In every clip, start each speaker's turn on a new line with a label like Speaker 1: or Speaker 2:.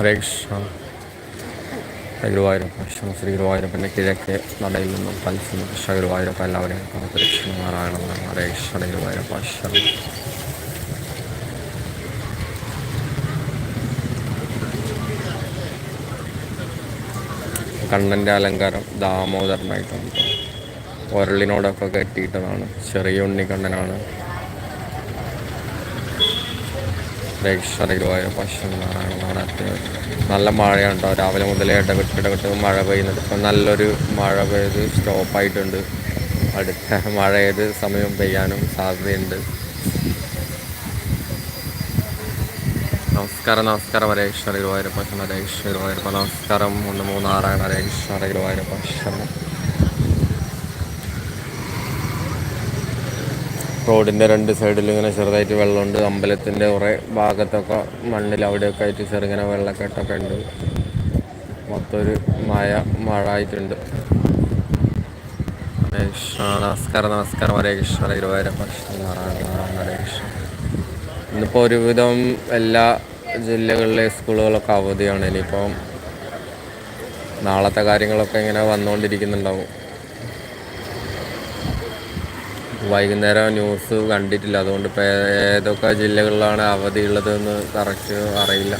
Speaker 1: ഹരേ കൃഷ്ണ ഗുരുവായൂരപ്പ ശ്രീ ശ്രീ ഗുരുവായൂരപ്പന്റെ കിഴക്കേ നടയിൽ നിന്നും പൽസിന് കൃഷ്ണ ഗുരുവായൂരപ്പ എല്ലാവരെയും കാത്തുരക്ഷണ നാരായണ ഹരേ കൃഷ്ണ ഗുരുവായൂരപ്പ ശരണം കണ്ണന്റെ അലങ്കാരം ദാമോദരനായിട്ടുണ്ട്. ഉരളിനോടൊക്കെ കെട്ടിയിട്ടതാണ്. ചെറിയ ഉണ്ണിക്കണ്ണനാണ് ശരണനാരായണ നാരായണ നല്ല മഴയാണ് കേട്ടോ രാവിലെ മുതലേ ഇടവിട്ട് ഇടവിട്ട് മഴ പെയ്യുന്നുണ്ട് ഇപ്പം നല്ലൊരു മഴ പെയ്ത് സ്റ്റോപ്പായിട്ടുണ്ട്. അടുത്ത മഴ ഏത് സമയം പെയ്യാനും സാധ്യതയുണ്ട്. നമസ്കാരം നമസ്കാരം ഹരേശ്വര ഗുരുവായൂരപ്പ ഹരേശ്വര ഗുരുവായൂരപ്പ നമസ്കാരം ഒന്ന് മൂന്നാറാണ് ഹരേശ്വര ഗുരുവായൂരപ്പ ശരണം റോഡിന്റെ രണ്ട് സൈഡിലും ഇങ്ങനെ ചെറുതായിട്ട് വെള്ളമുണ്ട്. അമ്പലത്തിന്റെ കുറേ ഭാഗത്തൊക്കെ മണ്ണിൽ അവിടെയൊക്കെ ആയിട്ട് ചെറുങ്ങനെ വെള്ളക്കെട്ടൊക്കെ ഉണ്ട്. മൊത്തം ഒരു മഴ മഴ ആയിട്ടുണ്ട്. കൃഷ്ണ. നമസ്കാരം നമസ്കാരം. ഹരേ കൃഷ്ണ. നാരായണ ഹരേ കൃഷ്ണ. ഇന്നിപ്പോൾ ഒരുവിധം എല്ലാ ജില്ലകളിലെ സ്കൂളുകളൊക്കെ അവധിയാണ്. ഇനിയിപ്പം നാളത്തെ കാര്യങ്ങളൊക്കെ ഇങ്ങനെ വന്നുകൊണ്ടിരിക്കുന്നുണ്ടാവും. വൈകുന്നേരം ന്യൂസ് കണ്ടിട്ടില്ല. അതുകൊണ്ട് ഇപ്പോൾ ഏതൊക്കെ ജില്ലകളിലാണ് അവധിയുള്ളതെന്ന് കറക്റ്റ് അറിയില്ല.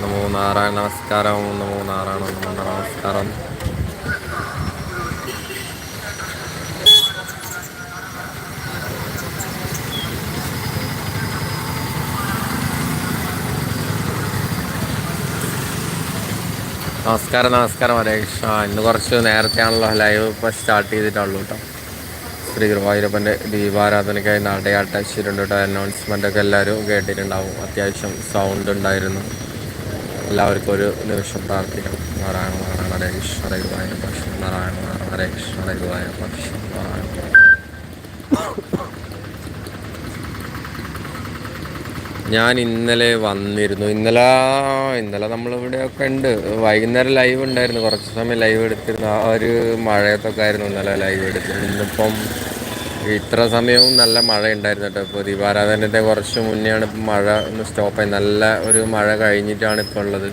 Speaker 1: നമോ നാരായണ നമസ്കാരം. നമോ നാരായണ നമോ നമസ്കാരം. നമസ്കാരം നമസ്കാരം. ഹരേ കൃഷ്ണ. ഇന്ന് കുറച്ച് നേരത്തെയാണല്ലോ ലൈവ് ഇപ്പോൾ സ്റ്റാർട്ട് ചെയ്തിട്ടുള്ളൂ കേട്ടോ ശ്രീ ഗുരുവായൂരപ്പന്റെ ദീപാരാധനയ്ക്കായി നടയാട്ട അയച്ചിട്ടുണ്ട് അനൗൺസ്മെന്റൊക്കെ എല്ലാവരും കേട്ടിട്ടുണ്ടാവും. അത്യാവശ്യം സൗണ്ട് ഉണ്ടായിരുന്നു. എല്ലാവർക്കും ഒരു നിമിഷം പ്രാർത്ഥിക്കണം നാരായണ നാരായണ ഹരേ കൃഷ്ണ ഹരേ ഗുരുവായൂരപ്പ നാരായണ നാരായണ ഹരേ കൃഷ്ണ ഹരേ ഗുരുവായൂരപ്പ നാരായണ. ഞാൻ ഇന്നലെ വന്നിരുന്നു. ഇന്നലെ ഇന്നലെ നമ്മളിവിടെയൊക്കെ ഉണ്ട്. വൈകുന്നേരം ലൈവ് ഉണ്ടായിരുന്നു. കുറച്ച് സമയം ലൈവ് എടുത്തിരുന്നു. ആ ഒരു മഴയത്തൊക്കെ ആയിരുന്നു ഇന്നലെ ലൈവ് എടുത്തിരുന്നു ഇന്നിപ്പം ഇത്ര സമയവും നല്ല മഴ ഉണ്ടായിരുന്നു കേട്ടോ. ഇപ്പോൾ ദീപാരാധനത്തെ കുറച്ച് മുന്നെയാണ് ഇപ്പം മഴ ഒന്ന് സ്റ്റോപ്പായി നല്ല ഒരു മഴ കഴിഞ്ഞിട്ടാണ് ഇപ്പോൾ ഉള്ളത്.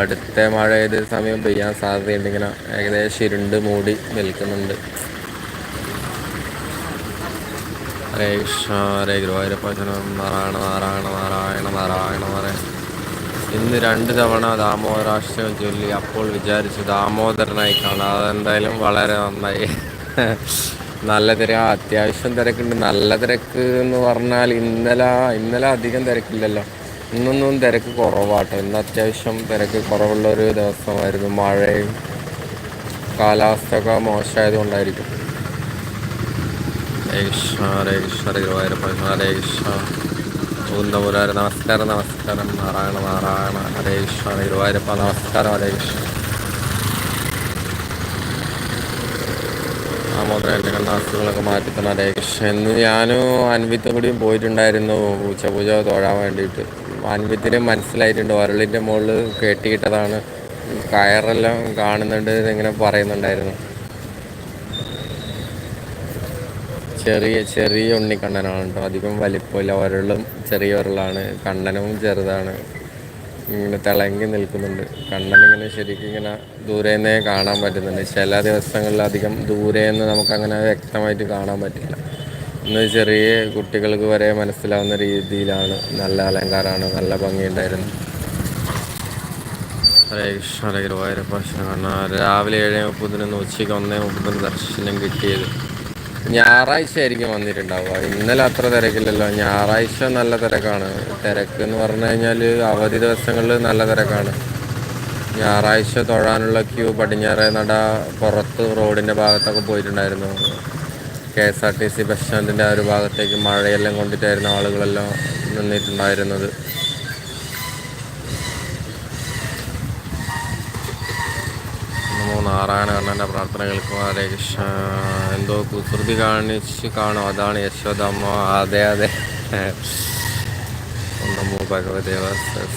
Speaker 1: അടുത്ത മഴ ഏത് സമയം പെയ്യാൻ സാധ്യതയുണ്ട്? ഇങ്ങനെ ഏകദേശം ഇരുണ്ട് മൂടി നിൽക്കുന്നുണ്ട്. ഹരേ കൃഷ്ണ ഹരേ ഗുരുവായൂരപ്പ ശരണം നാരായണ നാരായണ നാരായണ നാരായണ നാരായണ ഇന്ന് രണ്ട് തവണ ദാമോദരാഷ്ട്രം ചൊല്ലി അപ്പോൾ വിചാരിച്ചു ദാമോദരനായി കാണാം. അതെന്തായാലും വളരെ നന്നായി. നല്ല തിരക്ക് അത്യാവശ്യം തിരക്കുണ്ട്. നല്ല തിരക്ക് എന്ന് പറഞ്ഞാൽ ഇന്നലെ ഇന്നലെ അധികം തിരക്കില്ലല്ലോ. ഇന്നൊന്നും തിരക്ക് കുറവാട്ടോ. ഇന്ന് അത്യാവശ്യം തിരക്ക് കുറവുള്ള ഒരു ദിവസമായിരുന്നു. മഴയും കാലാവസ്ഥ ഒക്കെ മോശമായതുകൊണ്ടായിരിക്കും നമസ്കാരം നമസ്കാരം. നാരായണ നാരായണ. ഹരേ കൃഷ്ണ ഹരേ ഗുരുവായൂരപ്പ നമസ്കാരം ഹരേ കൃഷ്ണ നാസുകളൊക്കെ മാറ്റി കൃഷ്ണ ഇന്ന് ഞാനും അൻവിത്ത് കൂടിയും പോയിട്ടുണ്ടായിരുന്നു പൂച്ച തൊഴാൻ വേണ്ടിയിട്ട്. അൻവിത്തിന് മനസ്സിലായിട്ടുണ്ട്. വരളിന്റെ മുകളിൽ കെട്ടിയിട്ടതാണ്. കയറെല്ലാം കാണുന്നുണ്ട് ഇങ്ങനെ പറയുന്നുണ്ടായിരുന്നു. ചെറിയ ചെറിയ ഉണ്ണിക്കണ്ണനാണ് കേട്ടോ. അധികം വലിപ്പമില്ല. ഒരളും ചെറിയ ഒരളാണ് കണ്ണനും ചെറുതാണ്. ഇങ്ങനെ തിളങ്ങി നിൽക്കുന്നുണ്ട്. കണ്ണൻ ഇങ്ങനെ ശരിക്കും ഇങ്ങനെ ദൂരെ നിന്നേ കാണാൻ പറ്റുന്നുണ്ട്. ചില ദൂരെ നിന്ന് നമുക്കങ്ങനെ വ്യക്തമായിട്ട് കാണാൻ പറ്റില്ല. ഇന്ന് ചെറിയ കുട്ടികൾക്ക് വരെ മനസ്സിലാവുന്ന രീതിയിലാണ് നല്ല അലങ്കാരമാണ് നല്ല ഭംഗിയുണ്ടായിരുന്നു ഹരേ കൃഷ്ണ ഹരേ ഗുരുവായൂരപ്പ രാവിലെ ഏഴ് മുപ്പതിനൊന്ന് ഉച്ചയ്ക്ക് ഒന്നേ മുപ്പതിന് ദർശനം കിട്ടിയത്. ഞായറാഴ്ച ആയിരിക്കും വന്നിട്ടുണ്ടാവുക. ഇന്നലെ അത്ര തിരക്കില്ലല്ലോ. ഞായറാഴ്ച നല്ല തിരക്കാണ്. തിരക്ക് എന്ന് പറഞ്ഞു കഴിഞ്ഞാൽ അവധി ദിവസങ്ങളിൽ നല്ല തിരക്കാണ്. ഞായറാഴ്ച തൊഴാനുള്ള ക്യൂ പടിഞ്ഞാറേ നട പുറത്ത് റോഡിന്റെ ഭാഗത്തൊക്കെ പോയിട്ടുണ്ടായിരുന്നു. K S R T C bus സ്റ്റാൻഡിന്റെ ആ ഒരു ഭാഗത്തേക്ക് മഴയെല്ലാം കൊണ്ടിട്ടായിരുന്നു ആളുകളെല്ലാം നിന്നിട്ടുണ്ടായിരുന്നത്. നാരായണ കണ്ണന്റെ പ്രാർത്ഥന കേൾക്കുക ഹരേ കൃഷ്ണ. എന്തോ കുസൃതി കാണിച്ച് കാണും. അതാണ് യശോദമ്മ. അതെ അതെ. നമോ ഭഗവദേവ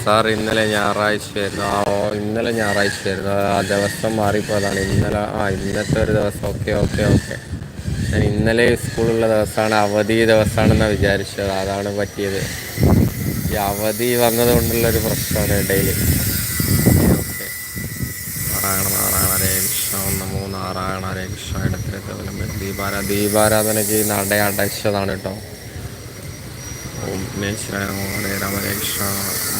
Speaker 1: സാർ ഇന്നലെ ഞായറാഴ്ചയായിരുന്നു ആ ഓ ഇന്നലെ ഞായറാഴ്ചയായിരുന്നു ആ ദിവസം മാറിപ്പോയതാണ്. ഇന്നലെ ആ ഇന്നത്തെ ഒരു ദിവസം. Okay okay okay. ഞാൻ ഇന്നലെ സ്കൂളുള്ള ദിവസമാണ്. അവധി ദിവസമാണെന്നാണ് വിചാരിച്ചത്. അതാണ് പറ്റിയത്. ഈ അവധി വന്നത് കൊണ്ടുള്ളൊരു പ്രശ്നമാണ് ഇടയിൽ ഓക്കെ നാരായണ ദീപാരാ ദീപാരാധനയ്ക്ക് നട അടച്ചതാണ് കേട്ടോ. ഓം മേശ്വരായ നമോ ഹരേ രാമ ഹരേ കൃഷ്ണ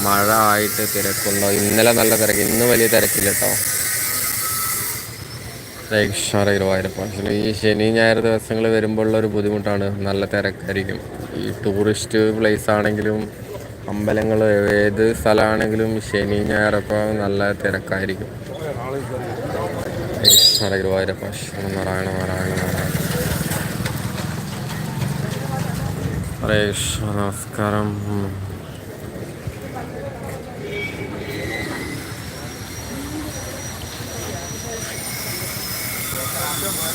Speaker 1: മഴ ആയിട്ട് തിരക്കുണ്ടോ? ഇന്നലെ നല്ല തിരക്ക് ഇന്ന് വലിയ തിരക്കില്ല കേട്ടോ. രക്ഷാറ ഈ ശനി ഞായർ ദിവസങ്ങൾ വരുമ്പോഴുള്ള ഒരു ബുദ്ധിമുട്ടാണ്. നല്ല തിരക്കായിരിക്കും. ഈ ടൂറിസ്റ്റ് പ്ലേസ് ആണെങ്കിലും അമ്പലങ്ങൾ ഏത് സ്ഥലമാണെങ്കിലും ശനി ഞായറൊക്കെ നല്ല തിരക്കായിരിക്കും. രക്ഷാറ ഗുരുവായൂരപ്പ നാരായണ നാരായണ നാരായണ. ഹരേ കൃഷ്ണ നമസ്കാരം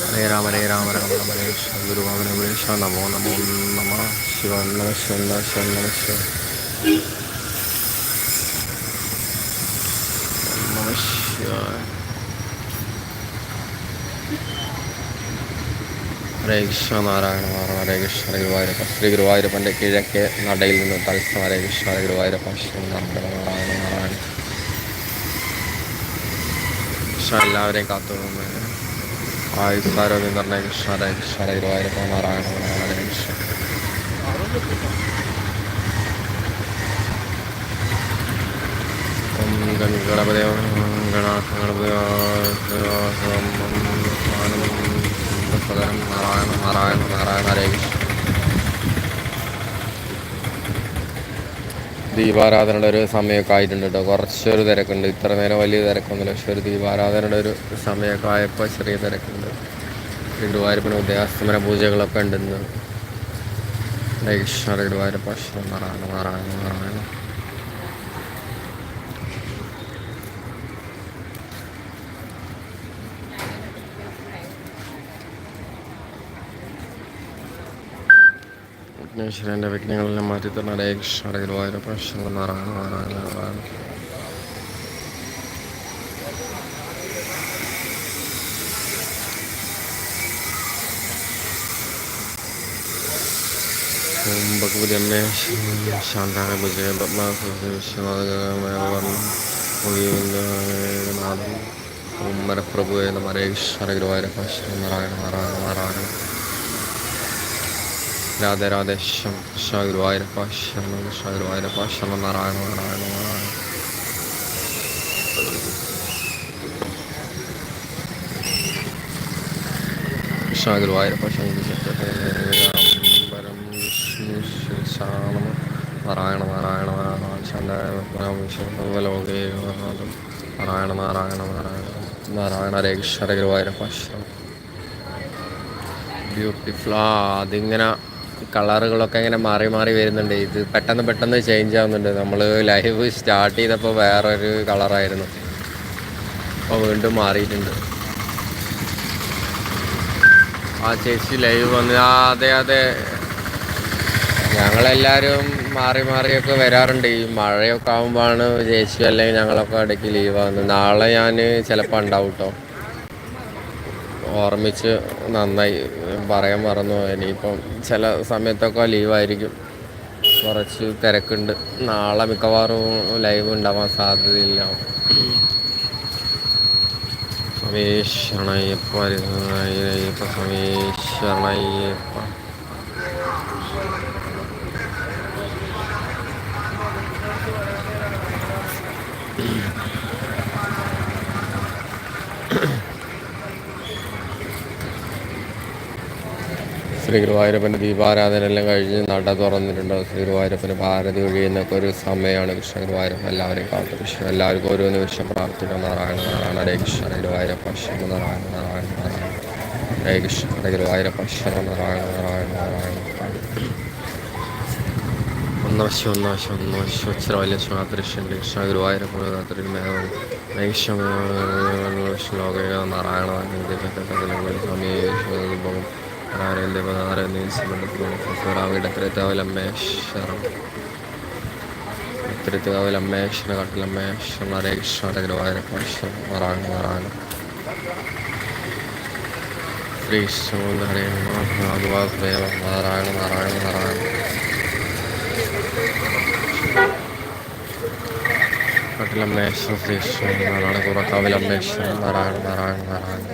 Speaker 1: ഹരേ രാമ ഹരേ രാമ രാമ രാമ ഹരേ കൃഷ്ണ ഗുരുവാമന ഗുരുഷ നമോ നമോ നമ ശിവ നമ ശിവ നമ ശിവ നമ ശിവ നമ ശിവായ ഹരേ കൃഷ്ണ നാരായണ ഹരേ കൃഷ്ണ ഹരേ ഗുരുവായൂരപ്പ ശ്രീ ഗുരുവായൂരപ്പന്റെ കിഴക്കേ നടയിൽ നിന്ന് തത്സം ഹരേ കൃഷ്ണ ഹരേ ഗുരുവായൂരപ്പ ശ്രീ നാരായണ നാരായണ കൃഷ്ണ എല്ലാവരെയും കാത്തു ആയുസ്സാരോഗ്യം തന്നെ കൃഷ്ണ ഹരേ കൃഷ്ണ ഹരേ ഗുരുവായൂരപ്പ നാരായണ നാരായണ ഹരേ കൃഷ്ണ ഗണപതി ഗണപതി ഗണപതി സദരം നാരായണ നാരായണ നാരായണ ഹരേ കൃഷ്ണ ദീപാരാധനയുടെ ഒരു സമയമൊക്കെ ആയിട്ടുണ്ട് കേട്ടോ. കുറച്ചൊരു തിരക്കുണ്ട്. ഇത്ര നേരം വലിയ തിരക്കൊന്നുമില്ല. പക്ഷെ ഒരു ദീപാരാധനയുടെ ഒരു സമയമൊക്കെ ആയപ്പോൾ ചെറിയ തിരക്കുണ്ട്. ഗുരുവായൂരപ്പന് ഉദയാസ്തമന പൂജകളൊക്കെ ഉണ്ടെന്ന്. ഗുരുവായൂരപ്പ ശ്രീ നാരായണ നാരായണ നാരായണ. വിഘ്നേശ്വരന്റെ വിഘ്നങ്ങളെല്ലാം മാറ്റി തരണം ഹരേ കൃഷ്ണ ഗുരുവായൂരപ്പ ശ്രീ നാരായണ നാരായണ നാരായണ ഓം ഭഗവതി അമ്മേ ശാന്തായ ഭുജയ പത്മാനാഥം ഓം മരപ്രഭുവേ നമ ഹരേ ഗുരുവായൂരപ്പ ശ്രീ നാരായണ നാരായണ നാരായണ രാധേ രാധേ ശം കൃഷ്ണ ഗുരുവായൂരപ്പ ശരണം കൃഷ്ണ ഗുരുവായൂരപ്പ ശരണം നാരായണ നാരായണ നാരായണ ശാഗുരുവായൂരപ്പ ഗുരുവായൂരപ്പ ശങ്കരം വിഷ്ണു ശ്രീശാണമ നാരായണ നാരായണ നാരായണ ലോകേ നാരായണ നാരായണ നാരായണ നാരായണ രേഖ ശരഗുരുവായൂരപ്പ ഗുരുവായൂരപ്പ ശരണം ബ്യൂട്ടിഫുൾ അതിങ്ങനെ കളറുകളൊക്കെ ഇങ്ങനെ മാറി മാറി വരുന്നുണ്ട്. ഇത് പെട്ടെന്ന് പെട്ടെന്ന് ചേഞ്ച് ആവുന്നുണ്ട്. നമ്മൾ ലൈവ് സ്റ്റാർട്ട് ചെയ്തപ്പോൾ വേറൊരു കളറായിരുന്നു. അപ്പോൾ വീണ്ടും മാറിയിട്ടുണ്ട്. ആ ചേച്ചി ലൈവ് വന്ന് ആ അതെ അതെ. ഞങ്ങളെല്ലാവരും മാറി മാറിയൊക്കെ വരാറുണ്ട്. ഈ മഴയൊക്കെ ആകുമ്പോഴാണ് ചേച്ചി അല്ലെങ്കിൽ ഞങ്ങളൊക്കെ ഇടയ്ക്ക് ലീവ് ആകുന്നത് നാളെ ഞാൻ ചിലപ്പോൾ ഉണ്ടാവും കേട്ടോ ഓർമ്മിച്ച് നന്നായി പറയാൻ മറന്നു ഇനിയിപ്പം ചില സമയത്തൊക്കെ ലീവായിരിക്കും. കുറച്ച് തിരക്കുണ്ട്. നാളെ മിക്കവാറും ലൈവ് ഉണ്ടാവാൻ സാധ്യതയില്ല. സമീഷണയ്യപ്പ അയ്യപ്പ സമേശ്വരണയ്യപ്പ ശ്രീ ഗുരുവായൂരപ്പന്റെ ദീപാരാധന എല്ലാം കഴിഞ്ഞ് നട തുറന്നിട്ടുണ്ട് ശ്രീ ഗുരുവായൂരപ്പന് ഭാരതി ഒഴിയുന്നൊക്കെ ഒരു സമയമാണ് കൃഷ്ണ ഗുരുവായൂരപ്പൻ എല്ലാവരെയും കാത്തു കൃഷ്ണ എല്ലാവർക്കും ഓരോ നിമിഷം പ്രാർത്ഥിക്കാം നാരായണ നാരായണ ഹരേ കൃഷ്ണ ഗുരുവായൂരപ്പ ശിവ നാരായണ നാരായണ നാരായണ ഹരേ കൃഷ്ണ ഗുരുവായൂരപ്പ ശിവ നാരായണ നാരായണ നാരായണ ഒന്നാശം ഒന്നാശം ഒന്നാശം ഇച്ചിരി വലിയ ശ്വാദൃശ്യന്റെ കൃഷ്ണ ഗുരുവായൂരപ്പ കാത്തിരിക്കുന്ന ശ്ലോക നാരായണ സ്വാമി നാരായണ ദേവനാരായണ സുറാമിയുടെ ത്രിതാവലമ്മേശ്വരം ത്രിതാവലമ്മേശ്വര കട്ടിലമ്മേശ്വരം ഹരേ കൃഷ്ണ ഗുരുവായൂരപ്പേശ്വരം നാരായണ നാരായണ ശ്രീ കൃഷ്ണ. ഹരേ നാരായണ നാരായണ നാരായണ കട്ടിലമ്മേശ്വര ശ്രീകൃഷ്ണൻ നാരായണ കുറക്കാവിലമ്മേശ്വരൻ നാരായണ നാരായണ നാരായണ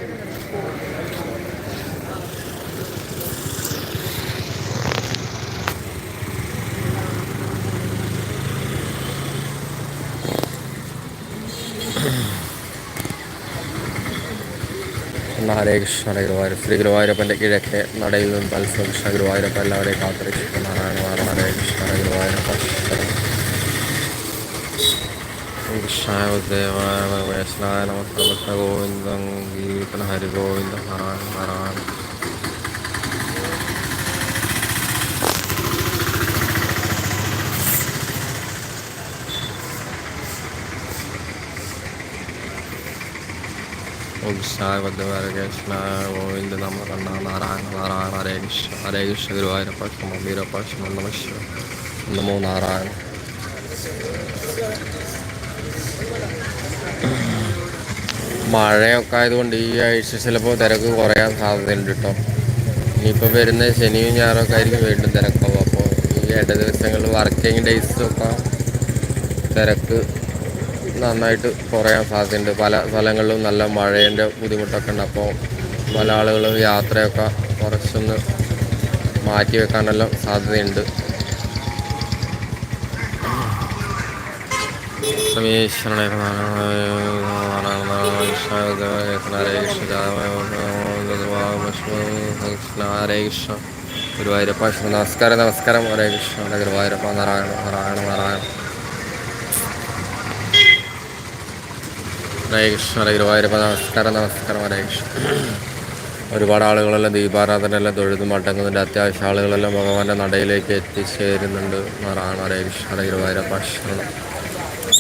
Speaker 1: ഹരേ കൃഷ്ണ ഹരേ ഗുരുവായൂർ ശ്രീ ഗുരുവായൂരപ്പന്റെ കിഴക്കേ നടയിൽ നിന്ന് തത്സവ കൃഷ്ണ ഗുരുവായൂരപ്പ എല്ലാവരെയും കാത്തിരക്ഷിക്കുന്ന നാരായണ നാരായണ ഹരേ കൃഷ്ണ ഹരേ ഗുരുവായൂരപ്പ കൃഷ്ണായ ദേവായ വൈഷ്ണായ നമസ്കൃഷ്ണ ഗോവിന്ദം ഗീതന ഹരിഗോവിന്ദ ഗോവിന്ദ നാരായണ കൃഷ്ണായ പദ്മഹര കൃഷ്ണായ ഗോവിന്ദ നമ കണ്ണ നാരായണ നാരായണ ഹരേ കൃഷ്ണ. ഹരേ കൃഷ്ണ വീരപ്പ ക്ഷമ നമ ശിവ. നമോ നാരായണ. മഴയൊക്കെ ആയതുകൊണ്ട് ഈ ആഴ്ച ചിലപ്പോൾ തിരക്ക് കുറയാൻ സാധ്യതയുണ്ട് കേട്ടോ ഇനിയിപ്പോൾ വരുന്ന ശനിയും ഞായറൊക്കെ ആയിരിക്കും വീണ്ടും തിരക്കാവും. അപ്പോൾ ഈ ഇട ദിവസങ്ങളിൽ വർക്കിംഗ് ഡേയ്സൊക്കെ തിരക്ക് നന്നായിട്ട് കുറയാൻ സാധ്യതയുണ്ട്. പല സ്ഥലങ്ങളിലും നല്ല മഴേന്റെ ബുദ്ധിമുട്ടൊക്കെ ഉണ്ട്. അപ്പോൾ പല ആളുകളും യാത്രയൊക്കെ കുറച്ചൊന്ന് മാറ്റി വെക്കാനെല്ലാം സാധ്യതയുണ്ട്. ഗുരുവായൂരപ്പ നമസ്കാരം. നമസ്കാരം ഹരേ കൃഷ്ണ ഗുരുവായൂരപ്പ നാരായണ നാരായണ നാരായണ. ഹരേ കൃഷ്ണ ഹരേ ഗുരുവായൂരപ്പ നമസ്കാരം നമസ്കാരം ഹരേ കൃഷ്ണ. ഒരുപാട് ആളുകളെല്ലാം ദീപാരാധനയെല്ലാം തൊഴുത് മടങ്ങുന്നുണ്ട് അത്യാവശ്യം ആളുകളെല്ലാം ഭഗവാന്റെ നടയിലേക്ക് എത്തിച്ചേരുന്നുണ്ട്. മാറാണ് ഹരേ കൃഷ്ണ ഹരേ ഗുരുവായൂരപ്പ ശരണം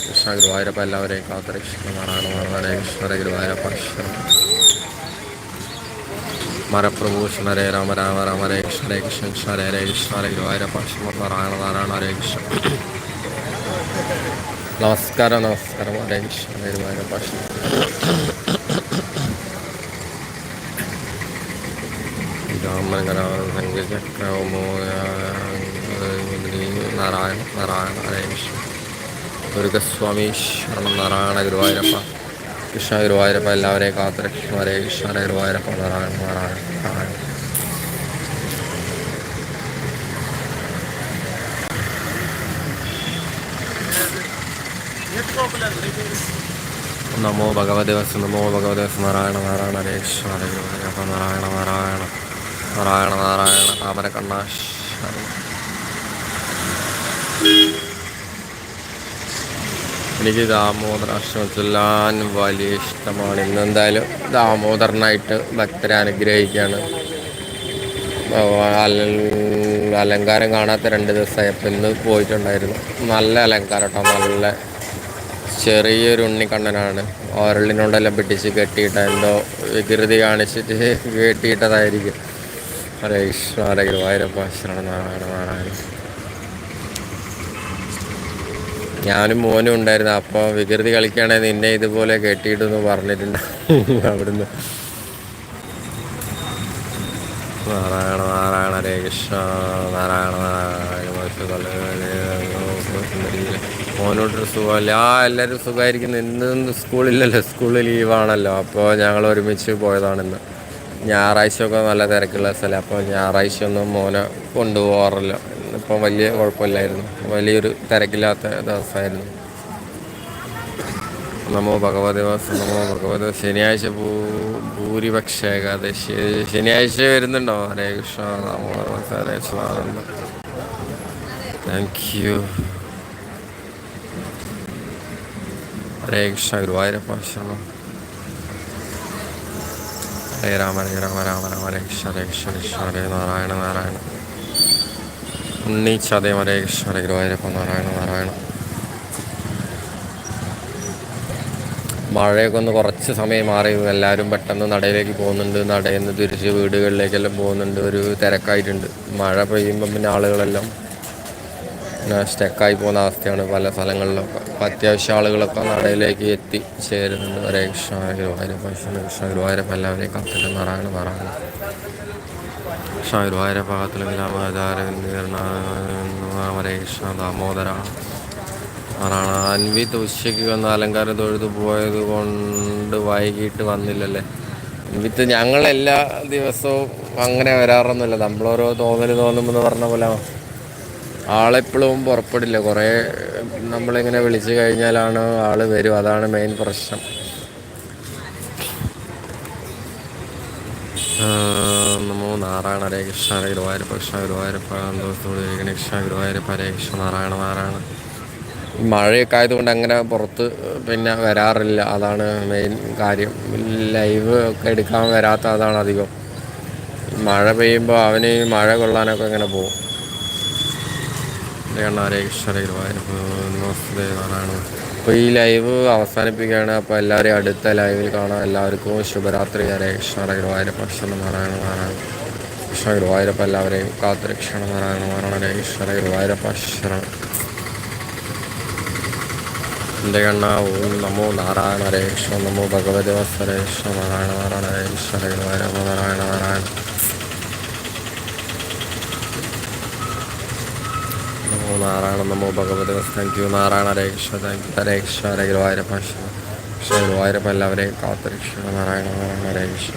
Speaker 1: കൃഷ്ണ ഗുരുവായൂരപ്പ എല്ലാവരെയും കാത്തരക്ഷിക്കുന്ന നാരായണ ഹരേ കൃഷ്ണ ഹരേ ഗുരുവായൂരപ്പ ശരണം മരപ്രഭൂഷണ ഹരേ രാമ രാമ രാമ ഹരേ കൃഷ്ണ ഹരേ കൃഷ്ണ കൃഷ്ണ ഹരേ ഹരേ കൃഷ്ണ ഹരേ ഗുരുവായൂരപ്പ ശരണം നാരായണ നാരായണ ഹരേ കൃഷ്ണ. നമസ്കാരം നമസ്കാരം. ഹരേ കൃഷ്ണ ഭാഷ നാരായണ നാരായണ കൃഷ്ണ ദുർഗസ്വാമി ശരണം നാരായണ ഗുരുവായൂരപ്പ. കൃഷ്ണ ഗുരുവായൂരപ്പ എല്ലാവരെയും കാത്തുരക്ഷിക്കണ ഹരേ കൃഷ്ണ ഗുരുവായൂരപ്പ നാരായണ നാരായണ നാരായണ. നമോ ഭഗവദേവ നമോ ഭഗവദേവ നാരായണ നാരായണ ഗുരുവായൂരപ്പ നാരായണ നാരായണ നാരായണ നാരായണ താമര കണ്ണാശ് എനിക്ക് ദാമോദരാശ്രമത്തിലാൻ വലിയ ഇഷ്ടമാണ്. ഇന്ന് എന്തായാലും ദാമോദരനായിട്ട് ഭക്തരെ അനുഗ്രഹിക്കുകയാണ് അലങ്കാരം കാണാത്ത രണ്ട് ദിവസമായപ്പോൾ ഇന്ന് പോയിട്ടുണ്ടായിരുന്നു. നല്ല അലങ്കാരം കേട്ടോ നല്ല ചെറിയൊരു ഉണ്ണിക്കണ്ണനാണ്. ഓരളിനോടെല്ലാം പിടിച്ച് കെട്ടിയിട്ട് എന്തോ വികൃതി കാണിച്ചിട്ട് കെട്ടിയിട്ടതായിരിക്കും. ഹരേ കൃഷ്ണ ഹരേ ഞാനും മോനും ഉണ്ടായിരുന്നു. അപ്പോൾ വികൃതി കളിക്കുകയാണെങ്കിൽ നിന്നെ ഇതുപോലെ കെട്ടിയിട്ടെന്ന് പറഞ്ഞിട്ടുണ്ട്. അവിടുന്ന്. നാരായണ നാരായണ കൃഷ്ണ. നാരായണ നാരായണ മോനോട്ടൊരു സുഖമല്ല. ആ എല്ലാവരും സുഖമായിരിക്കുന്നു. ഇന്ന് സ്കൂളില്ലല്ലോ. സ്കൂൾ ലീവാണല്ലോ. അപ്പോൾ ഞങ്ങൾ ഒരുമിച്ച് പോയതാണിന്ന്. ഞായറാഴ്ച ഒക്കെ നല്ല തിരക്കുള്ള സ്ഥലം. അപ്പോൾ ഞായറാഴ്ച ഒന്നും മോനെ കൊണ്ടുപോകാറില്ല. ഇപ്പം വലിയ കുഴപ്പമില്ലായിരുന്നു. വലിയൊരു തിരക്കില്ലാത്ത ദിവസമായിരുന്നു. നമോ ഭഗവതി വാസ നമോ ഭഗവതി ശനിയാഴ്ച ഭൂ ഭൂരിപക്ഷ ഏകാദശി. ശനിയാഴ്ച വരുന്നുണ്ടോ? ഹരേ കൃഷ്ണ നമോ ഹരേ കൃഷ്ണ താങ്ക് യു ഹരേ കൃഷ്ണ ഗുരുവായൂരപ്പ ശരണം ഹരേ രാമ ഹരേ രാമ രാമ രാമ ഹരേ കൃഷ്ണ ഹരേ കൃഷ്ണ കൃഷ്ണ ഹരേ നാരായണ നാരായണ ഉണ്ണി മഴയൊക്കെ ഒന്ന് കുറച്ച് സമയം മാറി എല്ലാവരും പെട്ടെന്ന് നടയിലേക്ക് പോകുന്നുണ്ട്. നടയിൽ നിന്ന് തിരിച്ച് വീടുകളിലേക്കെല്ലാം പോകുന്നുണ്ട്. ഒരു തിരക്കായിട്ടുണ്ട്. മഴ പെയ്യുമ്പം പിന്നെ ആളുകളെല്ലാം സ്റ്റക്കായി പോകുന്ന അവസ്ഥയാണ് പല സ്ഥലങ്ങളിലൊക്കെ. അപ്പം അത്യാവശ്യം ആളുകളൊക്കെ നടയിലേക്ക് എത്തി ചേരുന്നുണ്ട്. ഹരേ കൃഷ്ണ ഗുരുവായൂരപ്പ കൃഷ്ണ കൃഷ്ണ ഗുരുവായൂരപ്പ എല്ലാവരെയും കാത്തിട്ട് നാരായണ നാരായണ കൃഷ്ണ ഗുരുവായൂരപ്പ കാത്തിലെങ്കിൽ ഹരേ കൃഷ്ണ ദാമോദര. നാരായണ അൻവിത്ത് ഉച്ചയ്ക്ക് വന്ന് അലങ്കാരം തൊഴുതു പോയത് കൊണ്ട് വൈകിട്ട് വന്നില്ലല്ലേ? അൻവിത്ത് ഞങ്ങളെല്ലാ ദിവസവും അങ്ങനെ വരാറൊന്നുമില്ല. നമ്മളോരോ തോന്നൽ തോന്നുമെന്ന് പറഞ്ഞ പോലെ ആളെപ്പോഴും പുറപ്പെടില്ല കുറേ നമ്മളിങ്ങനെ വിളിച്ചു കഴിഞ്ഞാലാണ് ആൾ വരും. അതാണ് മെയിൻ പ്രശ്നം. നമോ നാരായണ ഹരേ കൃഷ്ണ ഹരേ ഗുരുവായൂരപ്പ കൃഷ്ണ ഗുരുവായൂരപ്പ ദിവസത്തോട് കൃഷ്ണ ഗുരുവായൂരപ്പ ഹരേ കൃഷ്ണ നാരായണ നാരായണ. മഴയൊക്കെ ആയതുകൊണ്ട് അങ്ങനെ പുറത്ത് പിന്നെ വരാറില്ല. അതാണ് മെയിൻ കാര്യം. ലൈവ് ഒക്കെ എടുക്കാൻ വരാത്ത അതാണ് അധികം. മഴ പെയ്യുമ്പോൾ അവന് മഴ കൊള്ളാനൊക്കെ ഇങ്ങനെ പോകും. കണ്ണ ഹരേ കൃഷ്ണ ഹരേ നമസ്തേ നാരായണ അപ്പോൾ ഈ ലൈവ് അവസാനിപ്പിക്കുകയാണ്. അപ്പോൾ എല്ലാവരെയും അടുത്ത ലൈവിൽ കാണാം. എല്ലാവർക്കും ശുഭരാത്രി. ഹരേ കൃഷ്ണ ഗുരുവായൂരപ്പ കൃഷ്ണ നാരായണ നാരായണ. കൃഷ്ണ ഗുരുവായൂരപ്പ എല്ലാവരെയും കാത്തുരക്ഷണ നാരായണ നാരായണ ഹരേ കൃഷ്ണ ഗുരുവായൂരപ്പ ശരണം. എന്റെ കണ്ണ. ഓം നമോ നാരായണ ഹരേ കൃഷ്ണ. നമോ ഭഗവതി വസ്തരേ കൃഷ്ണ നാരായണ നാരായണ ഹരേ കൃഷ്ണ ഗുരുവായൂരപ്പ നാരായണ നാരായണ നമോ നാരായണ നമോ ഭഗവതി താങ്ക് യു നാരായണ രേക്ഷ താങ്ക് യു ഹരേ കൃഷ്ണ. ഹരേ ഗുരുവായൂരപ്പ പക്ഷേ ഗുരുവായൂരപ്പ എല്ലാവരെയും കാത്തരക്ഷ നാരായണ നാരായണ രേക്ഷ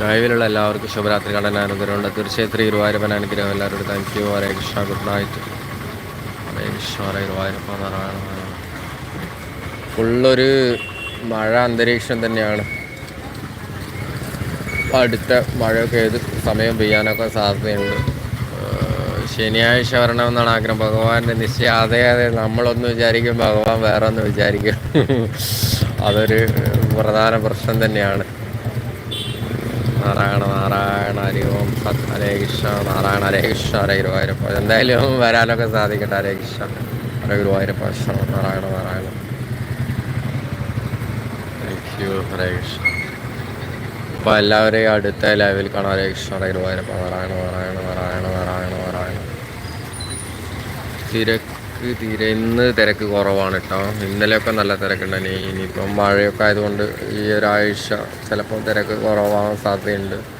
Speaker 1: ലൈവിലുള്ള എല്ലാവർക്കും ശുഭരാത്രി. കടനാനുഗ്രഹമുണ്ട് തീർച്ചയായും ഗുരുവായൂരപ്പൻ അനുഗ്രഹം. എല്ലാവരോടും thank you Hare Krishna. Good night ഫുള്ളൊരു മഴ അന്തരീക്ഷം തന്നെയാണ്. അടുത്ത മഴയൊക്കെ ഏത് സമയം പെയ്യാനൊക്കെ സാധ്യതയുണ്ട്. ശനിയാഴ്ച വരണമെന്നാണ് ആഗ്രഹം. ഭഗവാന്റെ നിശ്ചയം. അതെ അതെ. നമ്മളൊന്ന് വിചാരിക്കും ഭഗവാൻ വേറെ ഒന്ന് വിചാരിക്കും. അതൊരു പ്രധാന പ്രശ്നം തന്നെയാണ്. നാരായണ നാരായണ ഹരി ഓം സത് ഹരേ കൃഷ്ണ നാരായണ ഹരേ കൃഷ്ണ ഹരേ ഗുരുവായൂരപ്പ. എന്തായാലും വരാനൊക്കെ സാധിക്കട്ടെ. ഹരേ കൃഷ്ണ ഹരേ ഗുരുവായൂരപ്പ. Narayana Narayana. Thank you Hare Krishna. അപ്പോൾ എല്ലാവരെയും അടുത്ത ലൈവിൽ കാണാം. ഹരേ കൃഷ്ണ ഹരേ ഗുരുവായൂരപ്പ. നാരായണ നാരായണ നാരായണ നാരായണ നാരായണ. തിരക്ക് തീരെ ഇന്ന് തിരക്ക് കുറവാണ് കേട്ടോ. ഇന്നലെയൊക്കെ നല്ല തിരക്കുണ്ടായി ഇനിയിപ്പം മഴയൊക്കെ ആയതുകൊണ്ട് ഈ ഒരാഴ്ച ചിലപ്പോൾ തിരക്ക് കുറവാകാൻ സാധ്യതയുണ്ട്.